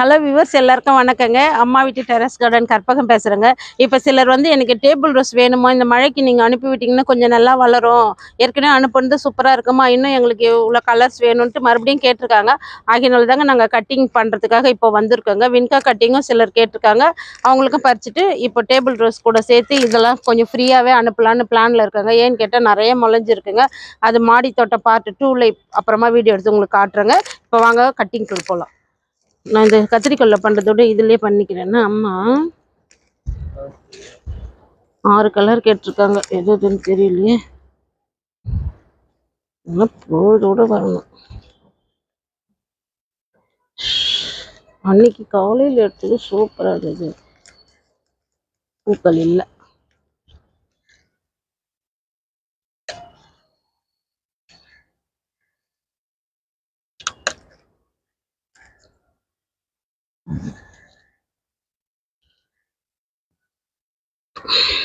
Hello viewers எல்லாருக்கும் வணக்கங்க. அம்மா வீட்டு டெரஸ் கார்டன் கற்பகம் பேசுகிறேங்க இப்போ சிலர் வந்து எனக்கு டேபிள் ரோஸ் வேணுமா? இந்த மழைக்கு நீங்கள் அனுப்பி விட்டிங்கன்னா கொஞ்சம் நல்லா வளரும். ஏற்கனவே அனுப்புனது சூப்பராக இருக்குமா? இன்னும் எங்களுக்கு இவ்வளோ கலர்ஸ் வேணும்ன்ட்டு மறுபடியும் கேட்டிருக்காங்க. ஆகியனால தாங்க நாங்கள் கட்டிங் பண்ணுறதுக்காக இப்போ வந்திருக்கோங்க. வின்கா கட்டிங்கும் சிலர் கேட்டிருக்காங்க. அவங்களுக்கும் பறிச்சுட்டு இப்போ டேபிள் ரோஸ் கூட சேர்த்து இதெல்லாம் கொஞ்சம் ஃப்ரீயாகவே அனுப்பலான்னு பிளானில் இருக்காங்க. ஏன்னு கேட்டால் நிறைய முளைஞ்சிருக்குங்க. அது மாடி தோட்டம் பார்ட் டூவில் அப்புறமா வீடியோ எடுத்து உங்களுக்கு காட்டுறேங்க. இப்போ வாங்க கட்டிங்க்கு போகலாம் நான் இந்த கத்திரிக்கொல்லை பண்ணுறதோட இதுலயே பண்ணிக்கிறேன்னா அம்மா. ஆறு கலர் கேட்டிருக்காங்க. எது எதுன்னு தெரியலையே. இன்னும் பொழுதோட வரணும். அன்னைக்கு காலையில் எடுத்தது சூப்பராக இருந்தது. பூக்கள் இல்லை. you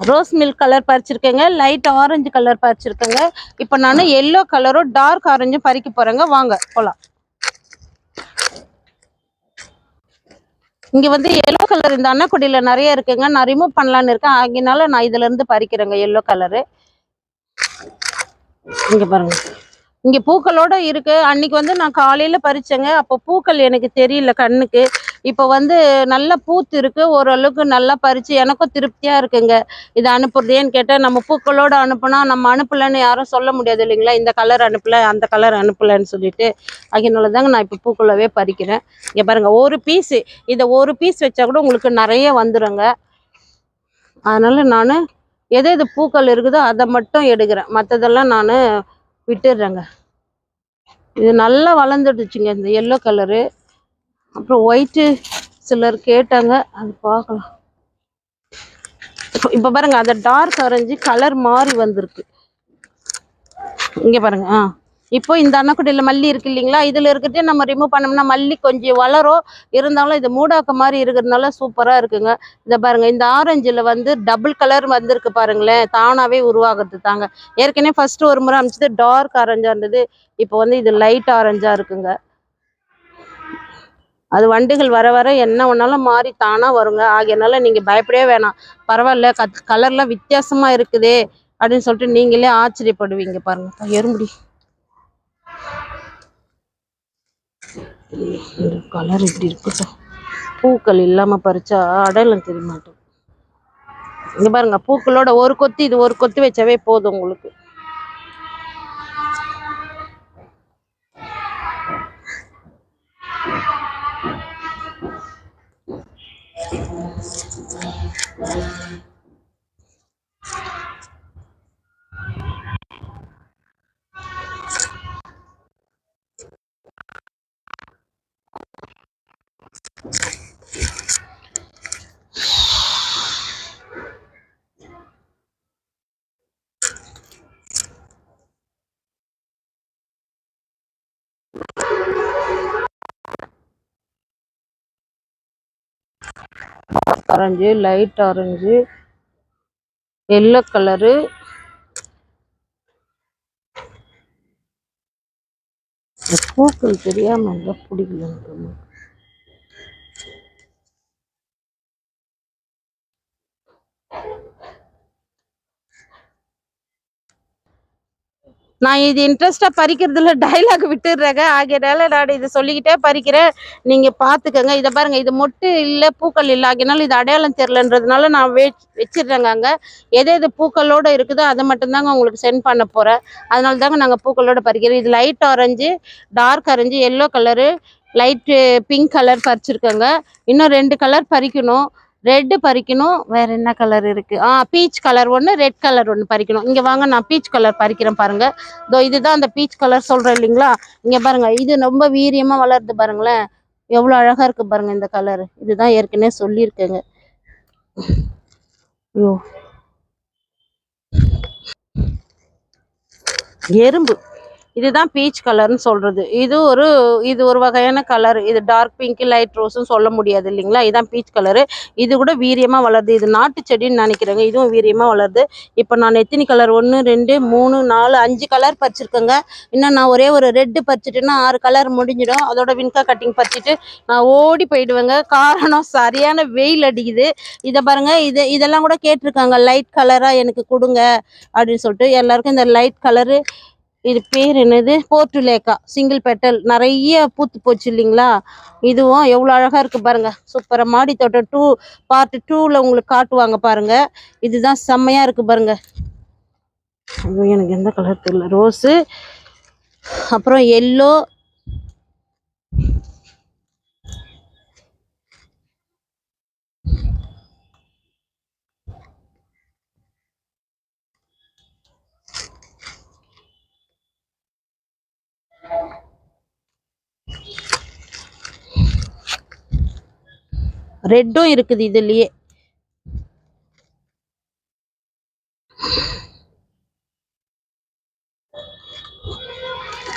ரோஸ் மில்க் கலர் பறிச்சிருக்கேங்க. லைட் ஆரஞ்சு கலர் பறிச்சிருக்கேங்க. இப்போ நான் எல்லோ கலரும் டார்க் ஆரஞ்சும் பறிக்க போறேங்க. வாங்க போகலாம் இங்க வந்து எல்லோ கலர் இந்த அன்னக்குடியில் நிறைய இருக்குங்க. நான் ரிமூவ் பண்ணலான்னு இருக்கேன். ஆகினால நான் இதுல இருந்து பறிக்கிறேங்க எல்லோ கலரு இங்க பாருங்க. இங்க பூக்களோட இருக்கு. அன்னைக்கு வந்து நான் காலையில் பறிச்சேங்க. அப்போ பூக்கள் எனக்கு தெரியல கண்ணுக்கு. இப்போ வந்து நல்லா பூத்து இருக்கு ஓரளவுக்கு நல்லா பறிச்சு எனக்கும் திருப்தியா இருக்குங்க. இது அனுப்புறதேன்னு கேட்டால் நம்ம பூக்களோடு அனுப்புனா நம்ம அனுப்பலன்னு யாரும் சொல்ல முடியாது இல்லைங்களா? இந்த கலர் அனுப்பல அந்த கலர் அனுப்பலன்னு சொல்லிட்டு அதனால தாங்க நான் இப்போ பூக்களவே பறிக்கிறேன். இங்கே பாருங்க ஒரு பீஸு இதை ஒரு பீஸ் வச்சா கூட உங்களுக்கு நிறைய வந்துருங்க. அதனால நான் எது எது பூக்கள் இருக்குதோ அதை மட்டும் எடுக்கிறேன். மற்றதெல்லாம் நான் விட்டுடுறேங்க இது நல்லா வளர்ந்துடுச்சுங்க இந்த எல்லோ கலரு அப்புறம் ஒயிட்டு சிலர் கேட்டாங்க அது பார்க்கலாம். இப்போ பாருங்க அந்த டார்க் ஆரஞ்சு கலர் மாறி வந்திருக்கு. இங்க பாருங்க ஆ. இப்போ இந்த அன்னக்குடியில் மல்லி இருக்கு இல்லைங்களா? இதில் இருக்கிறதே நம்ம ரிமூவ் பண்ணோம்னா மல்லி கொஞ்சம் வளரும் இருந்தாலும் இது மூடாக்க மாதிரி இருக்கிறதுனால சூப்பராக இருக்குங்க. இந்த பாருங்க இந்த ஆரஞ்சில் வந்து டபுள் கலர் வந்திருக்கு பாருங்களேன். தானாகவே உருவாகிறது தாங்க ஏற்கனவே ஃபர்ஸ்ட் ஒரு முறை அமைச்சது டார்க் ஆரஞ்சாக இருந்தது. இப்போ வந்து இது லைட் ஆரஞ்சாக இருக்குங்க. அது வண்டுகள் வர வர என்ன ஒன்றாலும் மாறி தானாக வருங்க. ஆகையனால நீங்கள் பயப்படவே வேணாம். பரவாயில்ல கத் கலர்லாம் வித்தியாசமாக இருக்குதே அப்படின்னு சொல்லிட்டு நீங்களே ஆச்சரியப்படுவீங்க பாருங்க. எறும்புடி. இந்த கலர் இப்படி இருக்கட்டும் பூக்கள் இல்லாமல் பறிச்சா அடலும் தெரிய மாட்டோம் இங்கே பாருங்க பூக்களோட ஒரு கொத்து இது ஒரு கொத்து வச்சாவே போதும் உங்களுக்கு. Thank orange light orange yellow colour பூக்கள் தெரியாம இருந்தா பிடிக்கல நான் இது இன்ட்ரெஸ்டா பறிக்கிறதுல டைலாக் விட்டுடுறேங்க ஆகியனால நான் இதை சொல்லிக்கிட்டே பறிக்கிறேன். நீங்கள் பார்த்துக்கங்க இதை பாருங்க. இது மொட்டு இல்லை பூக்கள் இல்லை. ஆகினாலும் இது அடையாளம் தெரிலன்றதுனால நான் வே வச்சிடுறேங்க அங்கே எது எது பூக்களோட இருக்குதோ அதை மட்டும்தாங்க உங்களுக்கு சென்ட் பண்ண போகிறேன் அதனால தாங்க நாங்கள் பூக்களோடு பறிக்கிறோம். இது light orange dark orange yellow colour light pink colour பறிச்சிருக்கேங்க. இன்னும் ரெண்டு கலர் பறிக்கணும். ரெட்டு பறிக்கணும் வேற என்ன கலர் இருக்கு? ஆ பீச் கலர் ஒன்று ரெட் கலர் ஒன்று பறிக்கணும். இங்கே வாங்க நான் பீச் கலர் பறிக்கிறேன் பாருங்க. இதோ இதுதான் அந்த பீச் கலர் சொல்றேன் இல்லைங்களா? இங்கே பாருங்க இது ரொம்ப வீரியமா வளருது பாருங்களேன். எவ்வளோ அழகா இருக்கு பாருங்க இந்த கலர் இதுதான் ஏற்கனவே சொல்லியிருக்கேங்க. ஐயோ. எறும்பு. இதுதான் பீச் கலர்னு சொல்றது. இது ஒரு இது ஒரு வகையான கலர் இது டார்க் பிங்க் லைட் ரோஸும் சொல்ல முடியாது இல்லைங்களா? இதுதான் பீச் கலரு இது கூட வீரியமாக வளருது. இது நாட்டு செடின்னு நினைக்கிறேங்க. இதுவும் வீரியமாக வளருது. இப்போ நான் எத்தினி கலர் ஒன்று ரெண்டு மூணு நாலு அஞ்சு கலர் பறிச்சிருக்கேங்க. இன்னும் நான் ஒரே ஒரு ரெட்டு பறிச்சிட்டுன்னா ஆறு கலர் முடிஞ்சிடும். அதோட வின்கா கட்டிங் பறிச்சிட்டு நான் ஓடி போயிடுவேங்க. காரணம் சரியான வெயில் அடிக்குது. இதை பாருங்க. இது இதெல்லாம் கூட கேட்டிருக்காங்க. லைட் கலரா எனக்கு கொடுங்க அப்படின்னு சொல்லிட்டு எல்லாருக்கும் இந்த லைட் கலரு இது பேர் என்னது? போர்ட்டுலேக்கா சிங்கிள் பெட்டல் நிறைய பூத்து போச்சு இல்லைங்களா? இதுவும் எவ்வளோ அழகாக இருக்குது பாருங்கள் சூப்பராக மாடி தோட்டம் டூ பார்ட் டூவில் உங்களுக்கு காட்டுவாங்க பாருங்கள் இதுதான் செம்மையாக இருக்குது பாருங்கள் எனக்கு எந்த கலர் தெரியல. ரோஸு அப்புறம் எல்லோ ரெட்டும் இருக்குது இதுலயே.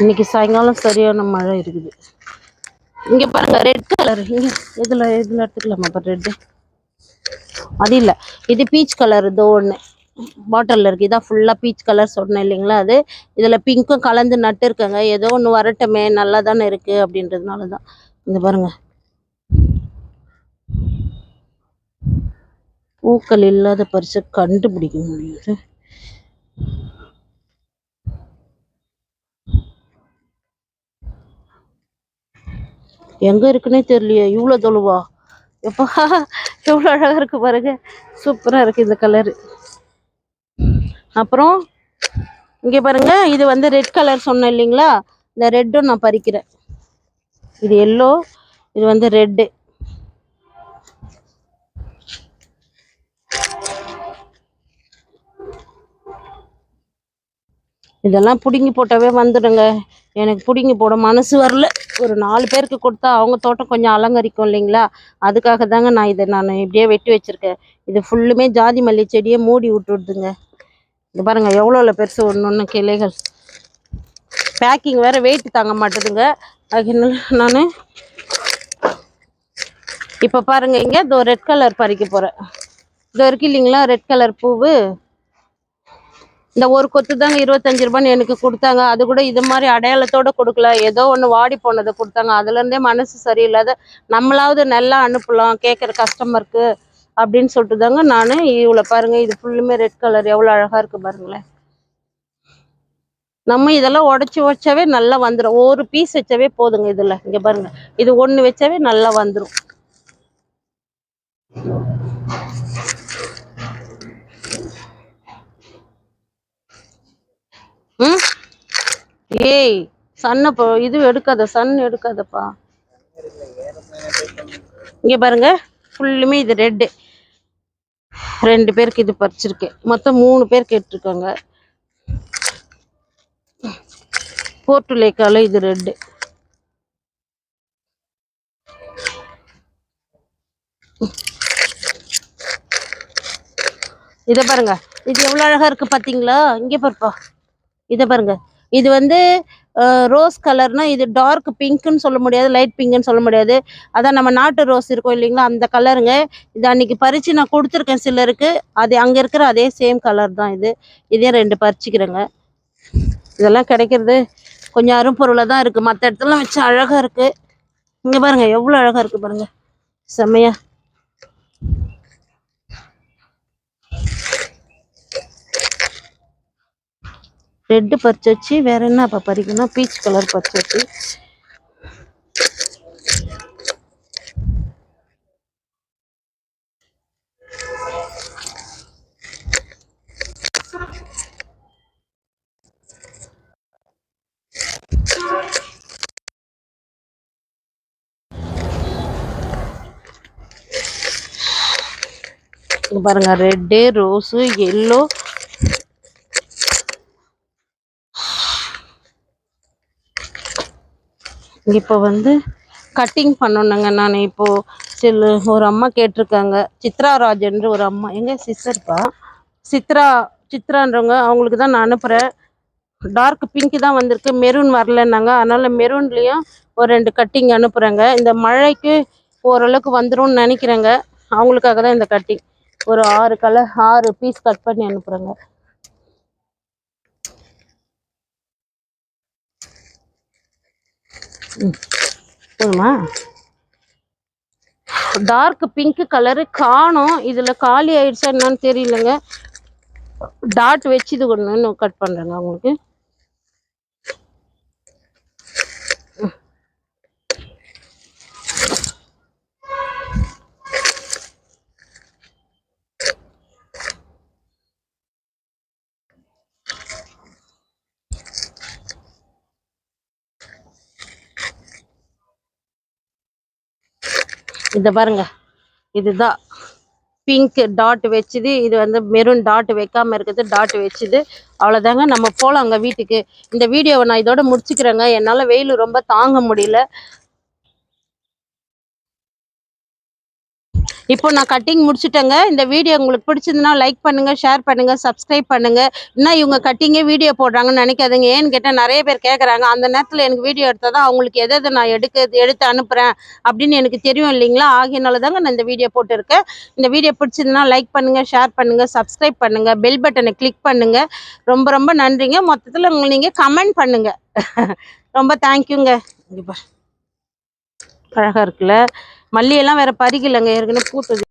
இன்னைக்கு சாயங்காலம் சரியான மழை இருக்குது. இங்க பாருங்க ரெட் கலர் இங்க இதுல இதுல எடுத்துக்கலாமா பாரு ரெட்டு அது இல்ல. இது பீச் கலர் இதோ ஒண்ணு. பாட்டில்ல இருக்கு. இதான் ஃபுல்லா பீச் கலர் சொன்னேன் இல்லைங்களா அது? இதுல பிங்க்கும் கலந்து நட்டு இருக்கங்க. ஏதோ ஒன்று வரட்டுமே நல்லா தானே இருக்கு அப்படின்றதுனால தான் இந்த பாருங்க. பூக்கள் இல்லாத பரிசை கண்டுபிடிக்க முடியுது. எங்க இருக்குன்னே தெரியலையே இவ்வளோ தொழுவா எப்பா எவ்வளோ அழகா இருக்கு பாருங்க. சூப்பரா இருக்கு இந்த கலரு அப்புறம் இங்க பாருங்க இது வந்து ரெட் கலர் சொன்னேன் இல்லைங்களா? இந்த ரெட்டும் நான் பறிக்கிறேன். இது எல்லோ இது வந்து ரெட்டு இதெல்லாம் பிடுங்கி போட்டாவே வந்துடுங்க. எனக்கு பிடுங்கி போட மனசு வரல. ஒரு நாலு பேருக்கு கொடுத்தா அவங்க தோட்டம் கொஞ்சம் அலங்கரிக்கும் இல்லைங்களா? அதுக்காக தாங்க நான் இதை நான் இப்படியே வெட்டி வச்சிருக்கேன். இது ஃபுல்லுமே ஜாதி மல்லி செடியை மூடி விட்டுடுதுங்க. இது பாருங்கள் எவ்வளோ பெருசு ஒன்று ஒன்று கிளைகள். பேக்கிங் வேறு வெயிட் தாங்க மாட்டுதுங்க. அதனால நான் இப்போ பாருங்க இங்கே இதோ ரெட் கலர் பறிக்க போகிறேன் இது வரைக்கும் இல்லைங்களா ரெட் கலர் பூவு? இந்த ஒரு கொத்து தாங்க இருபத்தஞ்சு ரூபான்னு எனக்கு கொடுத்தாங்க. அது கூட இது மாதிரி அடையாளத்தோட கொடுக்கல. ஏதோ ஒன்று வாடி போனதை கொடுத்தாங்க. அதுல இருந்தே மனசு சரியில்லாத நம்மளாவது நல்லா அனுப்பலாம் கேட்குற கஸ்டமருக்கு அப்படின்னு சொல்லிட்டு தாங்க நான் இவ்வளோ பாருங்க. இது ஃபுல்லுமே ரெட் கலர் எவ்வளோ அழகா இருக்கு பாருங்களேன். நம்ம இதெல்லாம் உடச்சி வச்சாவே நல்லா வந்துடும் ஒரு பீஸ் வச்சாவே போதுங்க இதுல. இங்க பாருங்கள் இது ஒன்று வச்சாவே நல்லா வந்துடும் ஏய் சன்னை இது எடுக்காத சன் எடுக்காதப்பா. இங்க பாருங்க ஃபுல்லுமே இது ரெட்டு ரெண்டு பேருக்கு இது பறிச்சிருக்கேன் மொத்தம் மூணு பேர் கேட்டிருக்காங்க. போர்ட்டுலேக்கால இது ரெட்டு இதை பாருங்க. இது எவ்வளோ அழகா இருக்கு பாத்தீங்களா? இங்கே பாருப்பா. இதை பாருங்க. இது வந்து ரோஸ் கலர்னா இது டார்க் பிங்க்னு சொல்ல முடியாது லைட் பிங்க்னு சொல்ல முடியாது. அதான் நம்ம நாட்டு ரோஸ் இருக்கும் இல்லைங்களா அந்த கலருங்க இது அன்னைக்கு பறிச்சு நான் கொடுத்துருக்கேன் சிலருக்கு. அது அங்க இருக்கிற அதே சேம் கலர் தான் இது. இதே ரெண்டு பறிச்சுக்கிறேங்க. இதெல்லாம் கிடைக்கிறது கொஞ்சம் அரும்பொருளாக தான் இருக்கு. மற்ற இடத்துல வச்சு அழகா இருக்கு. இங்க பாருங்க எவ்வளோ அழகா இருக்கு பாருங்க. ரெட்டு பறிச்சு வச்சு வேற என்ன அப்போ பறிக்கணும்? பீச் கலர் பறிச்சாச்சு வச்சு. பாருங்க ரெட்டு ரோஸு எல்லோ இப்போ வந்து கட்டிங் பண்ணணுங்க நான். இப்போ சில ஒரு அம்மா கேட்டிருக்காங்க. சித்ரா ராஜன்ற ஒரு அம்மா. எங்கள் சிஸ்டர்ப்பா சித்ரா சித்ரான்றவங்க அவங்களுக்கு தான் நான் அனுப்புகிறேன் டார்க் பிங்க் தான் வந்திருக்கு. மெரூன் வரலன்னாங்க. அதனால் மெரூன்லேயும் ஒரு ரெண்டு கட்டிங் அனுப்புகிறேங்க இந்த மழைக்கு ஓரளவுக்கு வந்துரும்னு நினைக்கிறேங்க. அவங்களுக்காக தான் இந்த கட்டிங் ஒரு ஆறு கலர் ஆறு பீஸ் கட் பண்ணி அனுப்புகிறேங்க போதுமா? டார்க் பிங்க் கலரு காணோம். இதில் காலி ஆயிடுச்சா என்னன்னு தெரியலங்க. டாட் வச்சு இது ஒன்று கட் பண்ணுறேங்க உங்களுக்கு. இதை பாருங்க. இதுதான் பிங்க் டாட் வச்சுது. இது வந்து மெரூன் டாட் வைக்காம இருக்குது டாட் வச்சுது. அவ்வளோதாங்க நம்ம போகலாம் அங்கே வீட்டுக்கு. இந்த வீடியோவை நான் இதோட முடிச்சுக்கிறேங்க. என்னால் வெயில் ரொம்ப தாங்க முடியல. இப்போ நான் கட்டிங் முடிச்சுட்டேங்க. இந்த வீடியோ உங்களுக்கு பிடிச்சிருந்தனா லைக் பண்ணுங்க ஷேர் பண்ணுங்க சப்ஸ்கிரைப் பண்ணுங்க. என்ன இவங்க கட்டிங்கே வீடியோ போடுறாங்கன்னு நினைக்காதுங்க. ஏன்னு கேட்டால் நிறைய பேர் கேட்குறாங்க அந்த நேரத்தில் எனக்கு வீடியோ எடுத்தால் தான் அவங்களுக்கு எதை எதை நான் எடுக்க எடுத்து அனுப்புகிறேன் அப்படின்னு எனக்கு தெரியும் இல்லைங்களா? ஆகியனால தாங்க நான் இந்த வீடியோ போட்டிருக்கேன். இந்த வீடியோ பிடிச்சிருந்தனா லைக் பண்ணுங்க ஷேர் பண்ணுங்க சப்ஸ்கிரைப் பண்ணுங்க பெல் பட்டனை கிளிக் பண்ணுங்க. ரொம்ப ரொம்ப நன்றிங்க. மொத்தத்தில் உங்களை நீங்கள் கமெண்ட் பண்ணுங்க. ரொம்ப தேங்க்யூங்க இங்கே பாரு. அழகா இருக்குல்ல? மல்லியெல்லாம் வேற பறிக்கலைங்க ஏற்கனவே பூத்தது.